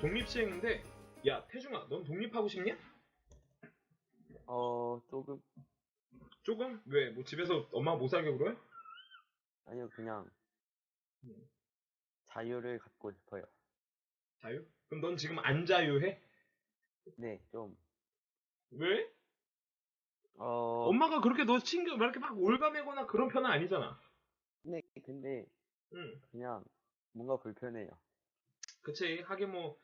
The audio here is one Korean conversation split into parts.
독립시행인데 야 태중아 넌 독립하고 싶냐? 어, 조금, 조금? 왜? 뭐 집에서 엄마 못 살게 그래? 아니요, 그냥, 음. 자유를 갖고 싶어요. 자유? 그럼 넌 지금 안 자유해? 네, 좀, 왜? 어, 엄마가 그렇게 너 신경 막 이렇게 막 올가매거나 그런 편은 아니잖아. 네, 근데, 응. 그냥, 뭔가 불편해요. 그치. 하긴 뭐,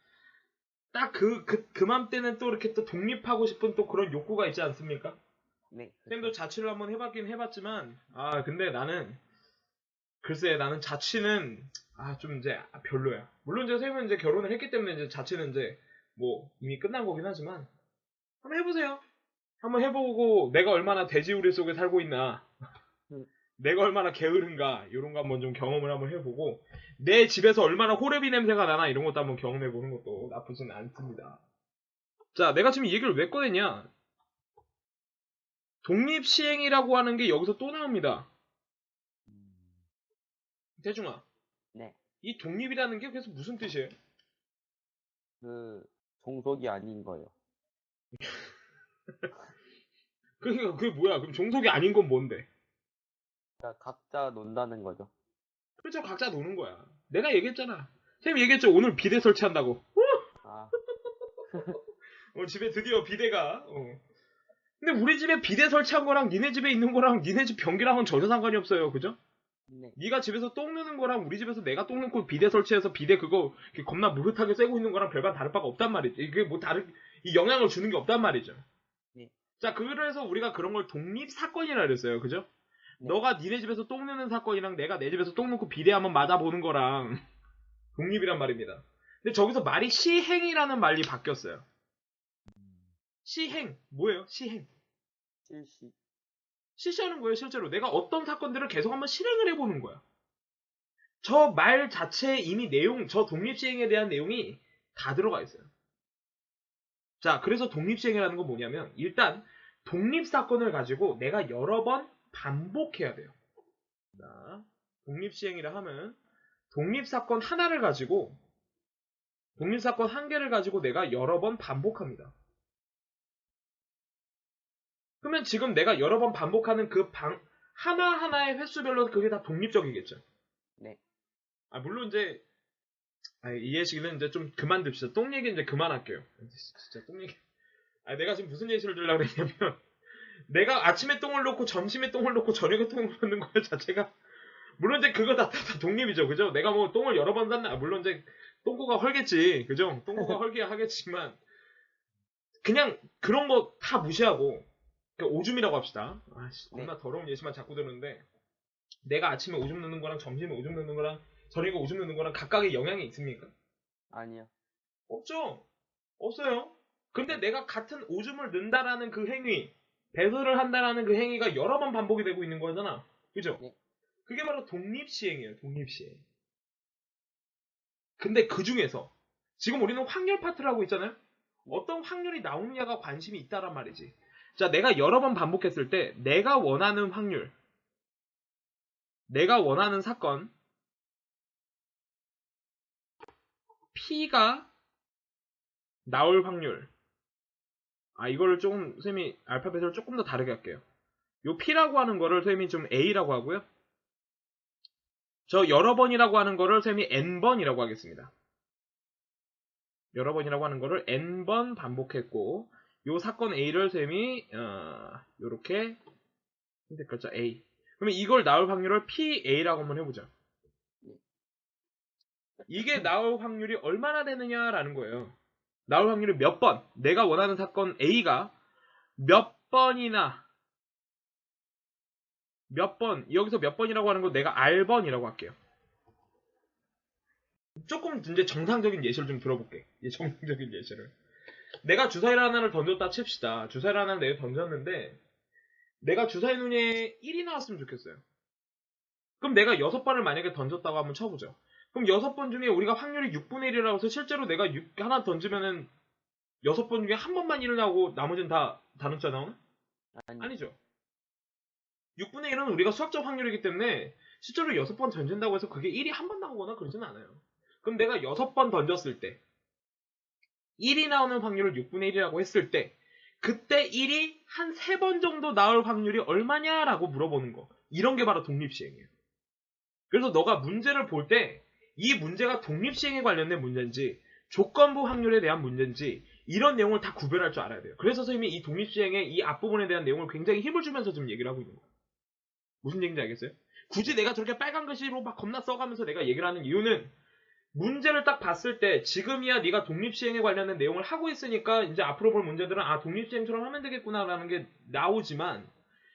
딱 그, 그, 그맘때는 또 이렇게 또 독립하고 싶은 또 그런 욕구가 있지 않습니까? 네, 쌤도 자취를 한번 해봤긴 해봤지만, 아, 근데 나는, 글쎄, 나는 자취는, 아, 좀 이제 별로야. 물론 이제 쌤은 이제 결혼을 했기 때문에 이제 자취는 이제, 뭐, 이미 끝난 거긴 하지만, 한번 해보세요. 한번 해보고, 내가 얼마나 돼지우리 속에 살고 있나, 음. 내가 얼마나 게으른가, 이런 거 한번 좀 경험을 한번 해보고, 내 집에서 얼마나 호레비 냄새가 나나, 이런 것도 한번 경험해 보는 것도 나쁘진 않습니다. 자, 내가 지금 이 얘기를 왜 꺼냈냐? 독립 시행이라고 하는 게 여기서 또 나옵니다. 음, 대중아, 네, 이 독립이라는 게 그래서 무슨 뜻이에요? 그, 종속이 아닌 거요. 그러니까 그게 뭐야? 그럼 종속이 아닌 건 뭔데? 그러니까 각자 논다는 거죠. 그렇죠, 각자 노는 거야. 내가 얘기했잖아. 쌤이 얘기했죠. 오늘 비대 설치한다고. 아, 오늘 집에 드디어 비대가. 어. 근데 우리 집에 비대 설치한 거랑 니네 집에 있는 거랑 니네 집 변기랑은 전혀 상관이 없어요. 그죠? 네, 네가 집에서 똥 누는 거랑 우리 집에서 내가 똥 넣고 비대 설치해서 비대 그거 겁나 무릇하게 쐬고 있는 거랑 별반 다를 바가 없단 말이지. 이게 뭐 다른 이 영향을 주는 게 없단 말이죠. 네. 자, 그래서 우리가 그런 걸 독립 사건이라 그랬어요. 그죠? 네. 너가 니네 집에서 똥 누는 사건이랑 내가 내 집에서 똥 넣고 비대 한번 맞아 보는 거랑 독립이란 말입니다. 근데 저기서 말이 시행이라는 말이 바뀌었어요. 시행 뭐예요? 시행. 실시. 실시하는 거예요, 실제로. 내가 어떤 사건들을 계속 한번 실행을 해보는 거야. 저 말 자체에 이미 내용, 저 독립시행에 대한 내용이 다 들어가 있어요. 자, 그래서 독립시행이라는 건 뭐냐면, 일단, 독립 사건을 가지고 내가 여러 번 반복해야 돼요. 자, 독립시행이라 하면, 독립사건 하나를 가지고, 독립사건 한 개를 가지고 내가 여러 번 반복합니다. 그러면 지금 내가 여러 번 반복하는 그 방, 하나하나의 횟수별로 그게 다 독립적이겠죠. 네. 아, 물론 이제, 아, 이 예시는 이제 좀 그만둡시다. 똥 얘기 이제 그만할게요. 진짜 똥 얘기. 아, 내가 지금 무슨 예시를 들려고 그랬냐면, 내가 아침에 똥을 놓고 점심에 똥을 놓고 저녁에 똥을 놓는 것 자체가, 물론 이제 그거 다, 다, 다 독립이죠. 그죠? 내가 뭐 똥을 여러 번 샀나, 아, 물론 이제 똥꼬가 헐겠지. 그죠? 똥꼬가 헐게야 하겠지만, 그냥 그런 거 다 무시하고, 그러니까 오줌이라고 합시다. 아씨, 네. 겁나 더러운 예시만 자꾸 드는데 내가 아침에 오줌 넣는 거랑 점심에 오줌 넣는 거랑 저녁에 오줌 넣는 거랑 각각의 영향이 있습니까? 아니요. 없죠. 없어요. 근데 내가 같은 오줌을 넣는다라는 그 행위, 배설을 한다라는 그 행위가 여러 번 반복이 되고 있는 거잖아. 그죠? 네. 그게 바로 독립시행이에요. 독립시행. 근데 그 중에서 지금 우리는 확률 파트를 하고 있잖아요. 어떤 확률이 나오느냐가 관심이 있다란 말이지. 자, 내가 여러 번 반복했을 때 내가 원하는 확률, 내가 원하는 사건, P가 나올 확률. 아, 이거를 조금, 쌤이 알파벳을 조금 더 다르게 할게요. 요 P라고 하는 거를 쌤이 좀 A라고 하고요. 저 여러 번이라고 하는 거를 쌤이 N번이라고 하겠습니다. 여러 번이라고 하는 거를 N번 반복했고, 요 사건 A를 쌤이, 어, 요렇게, 흰색 글자 A. 그러면 이걸 나올 확률을 PA라고 한번 해보자. 이게 나올 확률이 얼마나 되느냐라는 거예요. 나올 확률이 몇 번, 내가 원하는 사건 A가 몇 번이나, 몇 번, 여기서 몇 번이라고 하는 거 내가 R번이라고 할게요. 조금 이제 정상적인 예시를 좀 들어볼게. 이 정상적인 예시를. 내가 주사위 하나를 던졌다 칩시다. 주사위 하나를 내가 던졌는데, 내가 주사위 눈에 1이 나왔으면 좋겠어요. 그럼 내가 6번을 만약에 던졌다고 한번 쳐보죠. 그럼 6번 중에 우리가 확률이 6분의 1이라고 해서 실제로 내가 6, 하나 던지면은 6번 중에 한 번만 1을 나오고 나머지는 다 다른 숫자 나오나? 아니, 아니 죠. 6분의 1은 우리가 수학적 확률이기 때문에 실제로 6번 던진다고 해서 그게 1이 한 번 나오거나 그러진 않아요. 그럼 내가 6번 던졌을 때 1이 나오는 확률을 6분의 1이라고 했을 때 그때 1이 한 세 번 정도 나올 확률이 얼마냐라고 물어보는 거. 이런 게 바로 독립시행이에요. 그래서 너가 문제를 볼 때 이 문제가 독립시행에 관련된 문제인지 조건부 확률에 대한 문제인지 이런 내용을 다 구별할 줄 알아야 돼요. 그래서 선생님이 이 독립시행의 이 앞부분에 대한 내용을 굉장히 힘을 주면서 지금 얘기를 하고 있는 거예요. 무슨 얘기인지 알겠어요? 굳이 내가 저렇게 빨간 글씨로 막 겁나 써가면서 내가 얘기를 하는 이유는 문제를 딱 봤을 때 지금이야 네가 독립시행에 관련된 내용을 하고 있으니까 이제 앞으로 볼 문제들은 아 독립시행처럼 하면 되겠구나라는 게 나오지만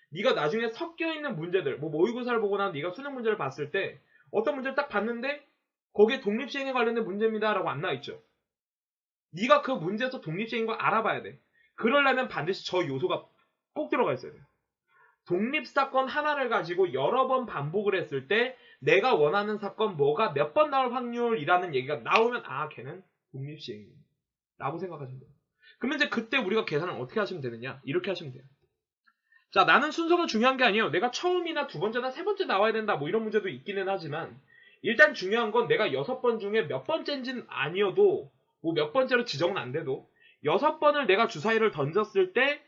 네가 나중에 섞여 있는 문제들 뭐 모의고사를 보거나 네가 수능 문제를 봤을 때 어떤 문제를 딱 봤는데 거기에 독립시행에 관련된 문제입니다라고 안 나와 있죠. 네가 그 문제에서 독립시행인 걸 알아봐야 돼. 그러려면 반드시 저 요소가 꼭 들어가 있어야 돼요. 독립사건 하나를 가지고 여러 번 반복을 했을 때 내가 원하는 사건 뭐가 몇 번 나올 확률이라는 얘기가 나오면 아 걔는 독립시행이에요. 라고 생각하시면 돼요. 그러면 이제 그때 우리가 계산을 어떻게 하시면 되느냐? 이렇게 하시면 돼요. 자 나는 순서가 중요한 게 아니에요. 내가 처음이나 두 번째나 세 번째 나와야 된다 뭐 이런 문제도 있기는 하지만 일단 중요한 건 내가 여섯 번 중에 몇 번째인지는 아니어도 뭐 몇 번째로 지정은 안 돼도 여섯 번을 내가 주사위를 던졌을 때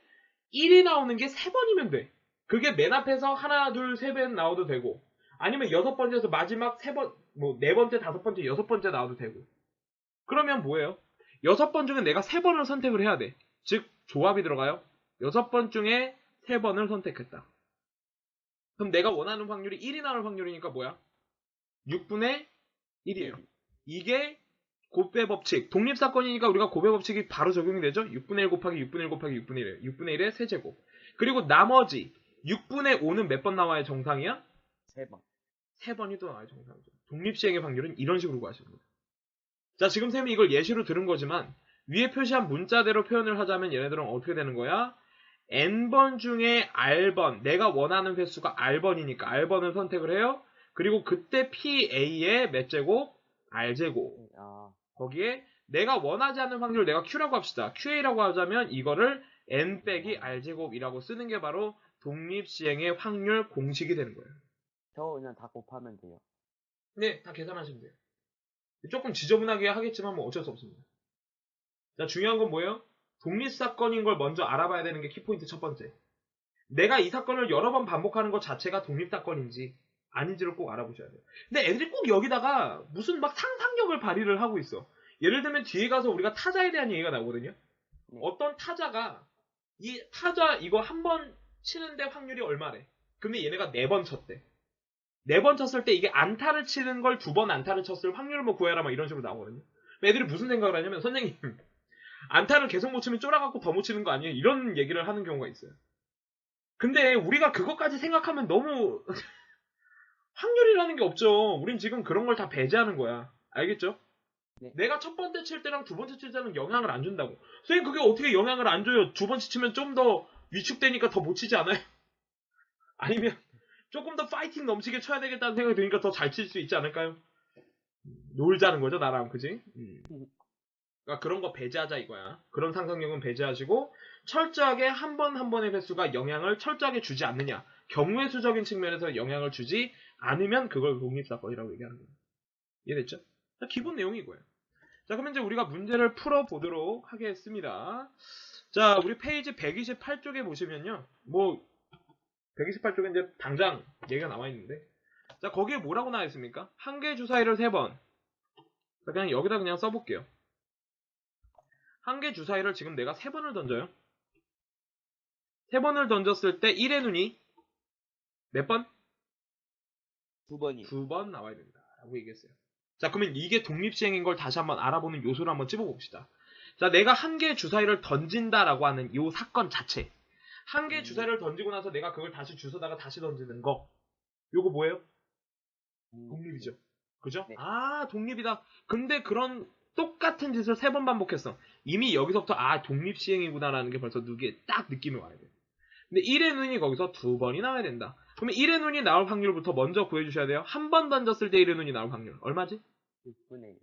1이 나오는 게 세 번이면 돼. 그게 맨 앞에서 하나, 둘, 세 번 나와도 되고, 아니면 여섯 번째에서 마지막 세 번, 뭐, 네 번째, 다섯 번째, 여섯 번째 나와도 되고. 그러면 뭐예요? 여섯 번 중에 내가 세 번을 선택을 해야 돼. 즉, 조합이 들어가요. 여섯 번 중에 세 번을 선택했다. 그럼 내가 원하는 확률이 1이 나올 확률이니까 뭐야? 6분의 1이에요. 이게 곱배 법칙. 독립사건이니까 우리가 곱배 법칙이 바로 적용이 되죠? 6분의 1 곱하기 6분의 1 곱하기 6분의 1이에요. 6분의 1의 세제곱. 그리고 나머지 6분의 5는 몇 번 나와야 정상이야? 세 번. 세 번이 또 나와야 정상이죠. 독립시행의 확률은 이런 식으로 구하시는 거예요. 자, 지금 쌤이 이걸 예시로 들은 거지만 위에 표시한 문자대로 표현을 하자면 얘네들은 어떻게 되는 거야? n번 중에 r번, 내가 원하는 횟수가 r번이니까 r번을 선택을 해요. 그리고 그때 pa의 몇 제곱? r제곱. 아, 거기에 내가 원하지 않는 확률을 내가 q라고 합시다. qa라고 하자면 이거를 n 빼기 r제곱이라고 쓰는 게 바로 독립 시행의 확률 공식이 되는 거예요. 저거 그냥 다 곱하면 돼요. 네, 다 계산하시면 돼요. 조금 지저분하게 하겠지만 뭐 어쩔 수 없습니다. 자, 중요한 건 뭐예요? 독립 사건인 걸 먼저 알아봐야 되는 게 키포인트 첫 번째. 내가 이 사건을 여러 번 반복하는 것 자체가 독립 사건인지 아닌지를 꼭 알아보셔야 돼요. 근데 애들이 꼭 여기다가 무슨 막 상상력을 발휘를 하고 있어. 예를 들면 뒤에 가서 우리가 타자에 대한 얘기가 나오거든요. 네. 어떤 타자가 이 타자 이거 한 번 치는데 확률이 얼마래? 근데 얘네가 네 번 쳤대. 네 번 쳤을 때 이게 안타를 치는 걸 두 번 안타를 쳤을 확률을 뭐 구해라 막 이런 식으로 나오거든요. 애들이 무슨 생각을 하냐면 선생님 안타를 계속 못 치면 쫄아갖고 더 못 치는 거 아니에요? 이런 얘기를 하는 경우가 있어요. 근데 우리가 그것까지 생각하면 너무 확률이라는 게 없죠. 우린 지금 그런 걸 다 배제하는 거야. 알겠죠? 네. 내가 첫 번째 칠 때랑 두 번째 칠 때는 영향을 안 준다고. 선생님 그게 어떻게 영향을 안 줘요? 두 번째 치면 좀 더 위축되니까 더 못 치지 않아요? 아니면 조금 더 파이팅 넘치게 쳐야 되겠다는 생각이 드니까 더 잘 칠 수 있지 않을까요? 놀자는 거죠 나랑 그지? 음. 그러니까 그런 거 배제하자 이거야. 그런 상상력은 배제하시고 철저하게 한 번한 번의 횟수가 영향을 철저하게 주지 않느냐. 경우의 수적인 측면에서 영향을 주지 않으면 그걸 독립사건이라고 얘기하는 거예요. 이해됐죠? 자, 기본 내용이 이거예요. 자, 그러면 이제 우리가 문제를 풀어보도록 하겠습니다. 자, 우리 페이지 128쪽에 보시면요. 뭐, 128쪽에 이제 당장 얘기가 나와 있는데. 자, 거기에 뭐라고 나와 있습니까? 한 개의 주사위를 세 번. 자, 그냥 여기다 그냥 써볼게요. 한 개 주사위를 지금 내가 세 번을 던져요. 세 번을 던졌을 때 1의 눈이 몇 번? 두 번이요. 두번 나와야 된다. 라고 얘기했어요. 자, 그러면 이게 독립시행인 걸 다시 한번 알아보는 요소를 한번 찝어봅시다. 자, 내가 한 개의 주사위를 던진다라고 하는 요 사건 자체. 한 개의 음. 주사위를 던지고 나서 내가 그걸 다시 주워다가 다시 던지는 거. 요거 뭐예요? 음, 독립이죠. 그죠? 네. 아, 독립이다. 근데 그런 똑같은 짓을 세 번 반복했어. 이미 여기서부터 아, 독립시행이구나라는 게 벌써 눈에 딱 느낌이 와야 돼. 근데 1의 눈이 거기서 두 번이 나와야 된다. 그러면 1의 눈이 나올 확률부터 먼저 구해주셔야 돼요. 한 번 던졌을 때 1의 눈이 나올 확률. 얼마지? 6분의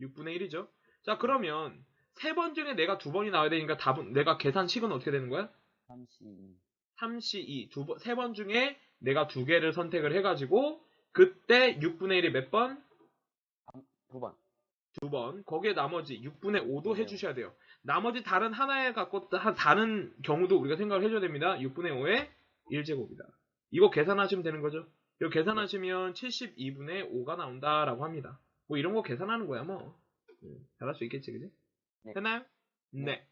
1. 6분의 1이죠. 자, 그러면 세 번 중에 내가 두 번이 나와야 되니까 답은, 내가 계산식은 어떻게 되는 거야? 32. 3C2. 두 번, 세 번 중에 내가 두 개를 선택을 해가지고, 그때 6분의 1이 몇 번? 두 번. 두 번. 거기에 나머지 6분의 5도 네. 해주셔야 돼요. 나머지 다른 하나에 갖고 다- 다른 경우도 우리가 생각을 해줘야 됩니다. 6분의 5의 1제곱이다. 이거 계산하시면 되는 거죠. 이거 계산하시면 72분의 5가 나온다라고 합니다. 뭐 이런 거 계산하는 거야 뭐. 음, 잘할 수 있겠지, 그지? 네. 네. 네.